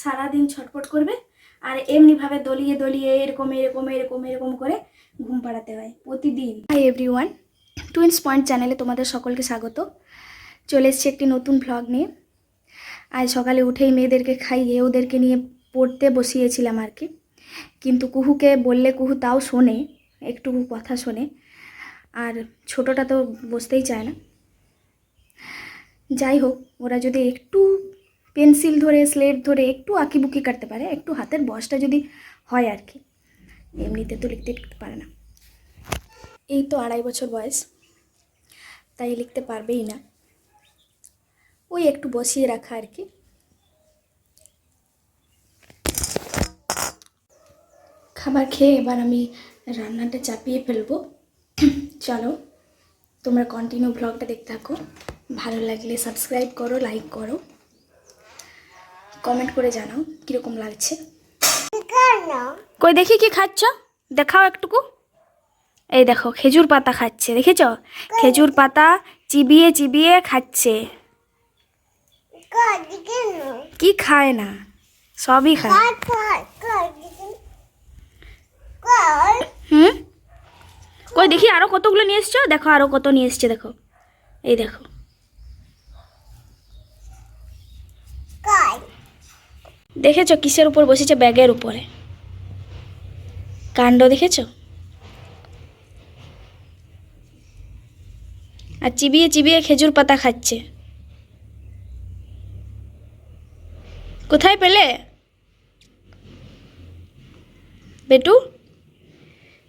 সারাদিন ছটপট করবে আর এমনিভাবে দলিয়ে দলিয়ে এরকম এরকম এরকম এরকম করে ঘুম পাড়াতে হয় প্রতিদিন। হাই এভরিওয়ান টুইন্স পয়েন্ট চ্যানেলে তোমাদের সকলকে স্বাগত। চলে এসেছি একটি নতুন ভ্লগ নিয়ে। আজ সকালে উঠেই মেয়েদেরকে খাইয়ে ওদেরকে নিয়ে পড়তে বসিয়েছিলাম আর কি। কিন্তু কুহুকে বললে কুহু তাও শোনে, একটু কথা শোনে। আর ছোটোটা তো বসতেই চায় না। যাই হোক, ওরা যদি একটু পেন্সিল ধরে, স্লেট ধরে একটু আঁকিবুকি কাটতে পারে, একটু হাতের বয়সটা যদি হয় আর কি। এমনিতে তো লিখতে লিখতে পারে না। এই তো আড়াই বছর বয়স, তাই লিখতে পারবেই না। ওই একটু বসিয়ে রাখা আর কি। খাবার খেয়ে এবার আমি রান্নাটা চাপিয়ে ফেলব। চলো, তোমরা কন্টিনিউ ব্লগটা দেখতে থাকো। ভালো লাগলে সাবস্ক্রাইব করো লাইক করো। কমেন্ট করে জানাও কীরকম লাগছে। কই দেখি কি খাচ্ছ? দেখাও একটুকু। এই দেখো, খেজুর পাতা খাচ্ছে, দেখেছ? খেজুর পাতা চিবিয়ে চিবিয়ে খাচ্ছে। কি খায় না? সবই খায়। হুম? কই দেখি আরও কতগুলো নিয়ে এসছো? দেখো আরও কত নিয়ে এসছে, দেখো। এই দেখো। দেখেছ কিসের উপর বসেছে ব্যাগের উপরে? কাণ্ড দেখেছ? আর চিবিয়ে চিবিয়ে খেজুর পাতা খাচ্ছে। কোথায় পেলে? বেটু,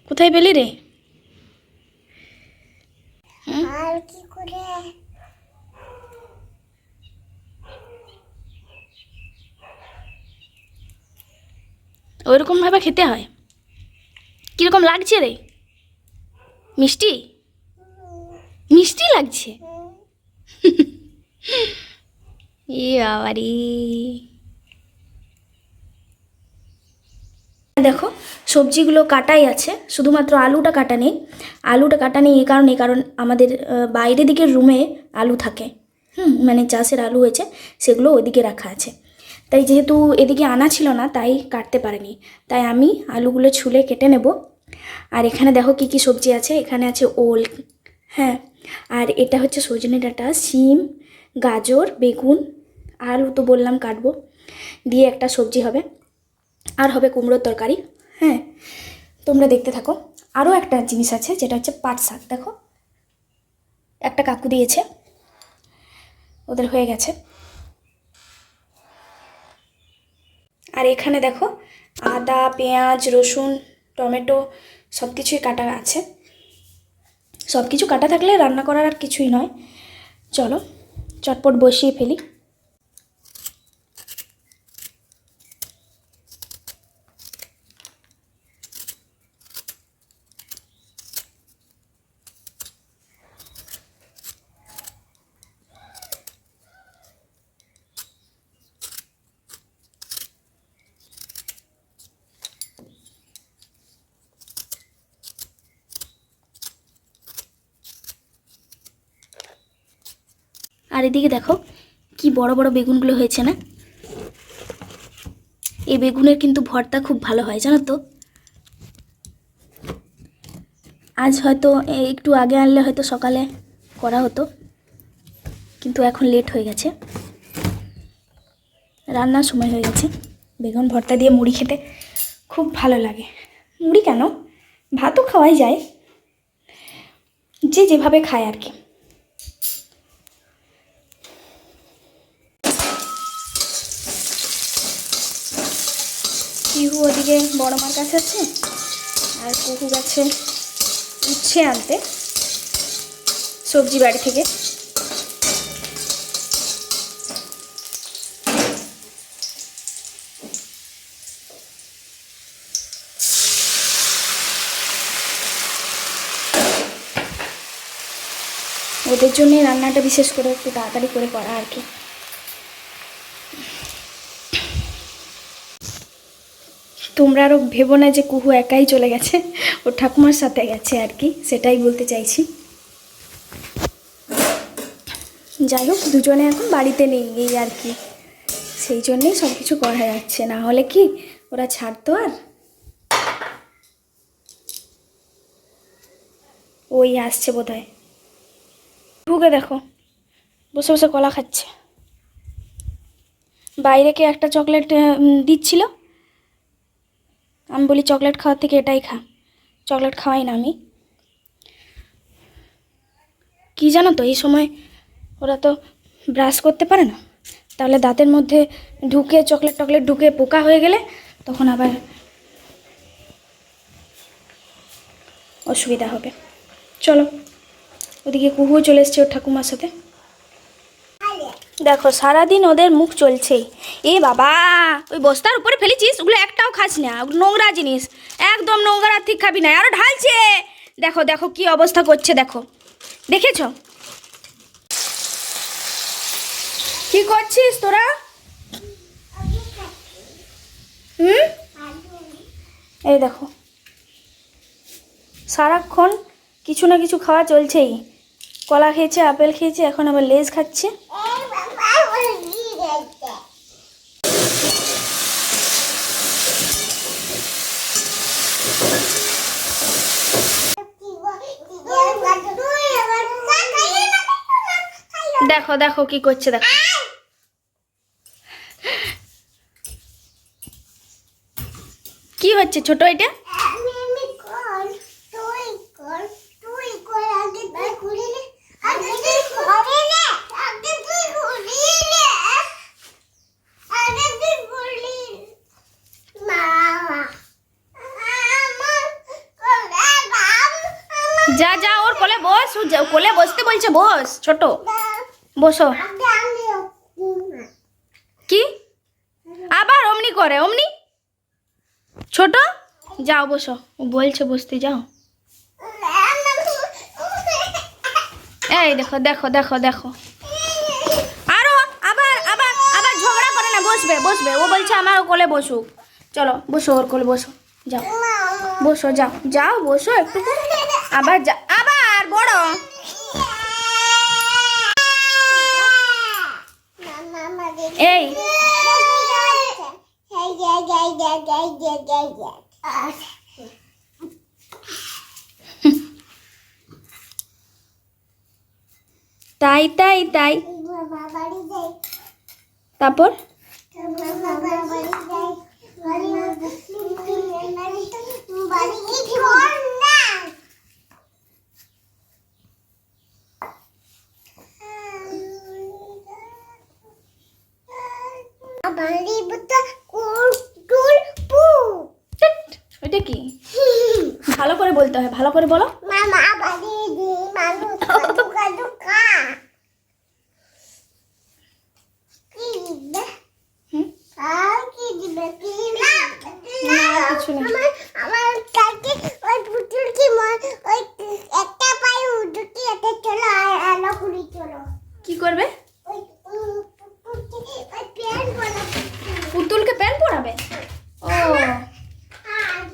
কোথায় পেলি রে? আর কি করে? ওইরকম ভাবে খেতে হয়। কীরকম লাগছে রে? মিষ্টি? মিষ্টি লাগছে? দেখো, সবজিগুলো কাটাই আছে, শুধুমাত্র আলুটা কাটা নেই। আলুটা কাটা নেই এই কারণে, কারণ আমাদের বাইরে দিকের রুমে আলু থাকে। হুম মানে চাষের আলু হয়েছে, সেগুলো ওইদিকে রাখা আছে। তাই যেহেতু এদিকে আনা ছিল না, তাই কাটতে পারেনি। তাই আমি আলুগুলো ছুলে কেটে নেব। আর এখানে দেখো কি কি সবজি আছে। এখানে আছে ওল হ্যাঁ। আর এটা হচ্ছে সজনে ডাঁটা, শিম, গাজর, বেগুন, আলু তো বললাম কাটবো। দিয়ে একটা সবজি হবে। আর হবে কুমড়োর তরকারি হ্যাঁ। তোমরা দেখতে থাকো। আরও একটা জিনিস আছে, যেটা হচ্ছে পাট শাক। দেখো, একটা কাকু দিয়েছে। ওদের হয়ে গেছে। আর এখানে দেখো আদা, পেঁয়াজ, রসুন, টমেটো সব কিছুই কাটা আছে। সব কিছু কাটা থাকলে রান্না করার আর কিছুই নয়। চলো, চটপট বসিয়ে ফেলি। আর এদিকে দেখো, কি বড় বড় বেগুনগুলো হয়েছে না? এই বেগুনের কিন্তু ভর্তা খুব ভালো হয়, জানো তো? আজ হয়তো একটু আগে আনলে হয়তো সকালে করা হতো, কিন্তু এখন লেট হয়ে গেছে। রান্নার সময় হয়ে গেছে। বেগুন ভর্তা দিয়ে মুড়ি খেতে খুব ভালো লাগে। মুড়ি কেন? ভাতও খাওয়াই যায়। যে যেভাবে খায় আর কি। ওদিকে বড় মার কাছে আছে, আর কুকু গাছে উচ্ছে আনতে সবজি বাড়ি থেকে। ওদের জন্যে রান্নাটা বিশেষ করে একটু তাড়াতাড়ি করে করা আর কি। তোমরা আরও ভেবো না যে কুহু একাই চলে গেছে। ও ঠাকুমার সাথে গেছে আর কি, সেটাই বলতে চাইছি। যাই হোক, দুজনে এখন বাড়িতে নেই, এই আর কি। সেই জন্যেই সব কিছু করা যাচ্ছে, না হলে কি ওরা ছাড়তো আর? ওই আসছে বোধ হয় ঢুকে দেখো, বসে বসে কলা খাচ্ছে। বাইরে কে একটা চকলেট দিচ্ছিল আমি বলি চকলেট খাওয়ার থেকে এটাই খা। চকলেট খাওয়াই না আমি। কি জানো তো, এই সময় ওরা তো ব্রাশ করতে পারে না। তাহলে দাঁতের মধ্যে ঢুকে চকলেট টকলেট ঢুকে পোকা হয়ে গেলে তখন আবার অসুবিধা হবে। চলো, ওদিকে কুহুও চলে এসছে ওর ঠাকুমার সাথে। দেখো, সারাদিন ওদের মুখ চলছেই। এ বাবা, ওই বস্তার উপরে ফেলেছিস? ওগুলো একটাও খাস না, নোংরা জিনিস। একদম নোংরা ঠিক খাবি না, আরও ঢালছে। দেখো দেখো কি অবস্থা করছে, দেখো। দেখেছ? কি করছিস তোরা? হুম? এই দেখো। সারাক্ষণ কিছু না কিছু খাওয়া চলছেই। কলা খেয়েছে, আপেল খেয়েছে, এখন আবার লেজ খাচ্ছে। দেখো দেখো কি করছে, দেখো। কি হচ্ছে, ছোট এটা আমি আমি কর তুই কর তুই কর আগে তুই ঘুরে নে আগে তুই ঘুরে নে আগে তুই ঘুরে নে আগে তুই ঘুরে মামা আমার কোলে বাম যা যা ওর কোলে বস কোলে বসতে বলছে, বস, ছোট। বসো। কি? আবার অমনি করে, অমনি? ছোট? যাও, বসো। বলছে, বসতে যাও। এই দেখো দেখো দেখো দেখো। আরও, আবার আবার আবার ঝগড়া করে না, বসবে বসবে। ও বলছে আমার কোলে বসুক। চলো, বসো, ওর কোলে বসো। যাও। বসো, যাও। যাও, বসো একটু আবার যা বড়। এই। তাই তাই তাই। তারপর? বাড়ি বুতা কুল কুল পু টিট, ওইটা কি? ভালো করে বলতে হয় ভালো করে বলো। হুম? আর কি দিবে? কি না, কিছু না। আমার আমার কাছে ওই পুতুল কি মন ওই একটা পায়ে উঠতে এতে চলো আর আলো কুড়ি চলো কি করবে ওই উম, পুতুল ওই প্যান্ট বলা পুতুলকে প্যান্ট পরাবে ও আর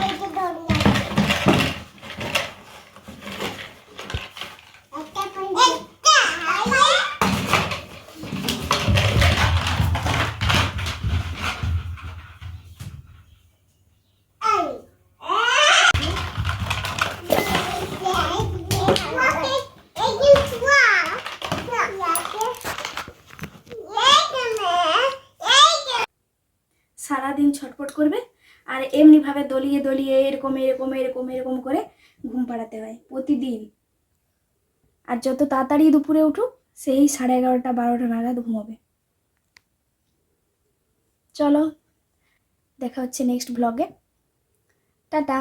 এই যে দড়ি একটা পায়ে একটা সারাদিন ছটপট করবে আর এমনিভাবে দলিয়ে দলিয়ে এরকম এরকম এরকম এরকম করে ঘুম পাড়াতে হয় প্রতিদিন। আর যত তাড়াতাড়ি দুপুরে উঠুক, সেই সাড়ে এগারোটা, বারোটা নাগাদ ঘুমোবে। চলো, দেখা হচ্ছে নেক্সট ব্লগে টাটা।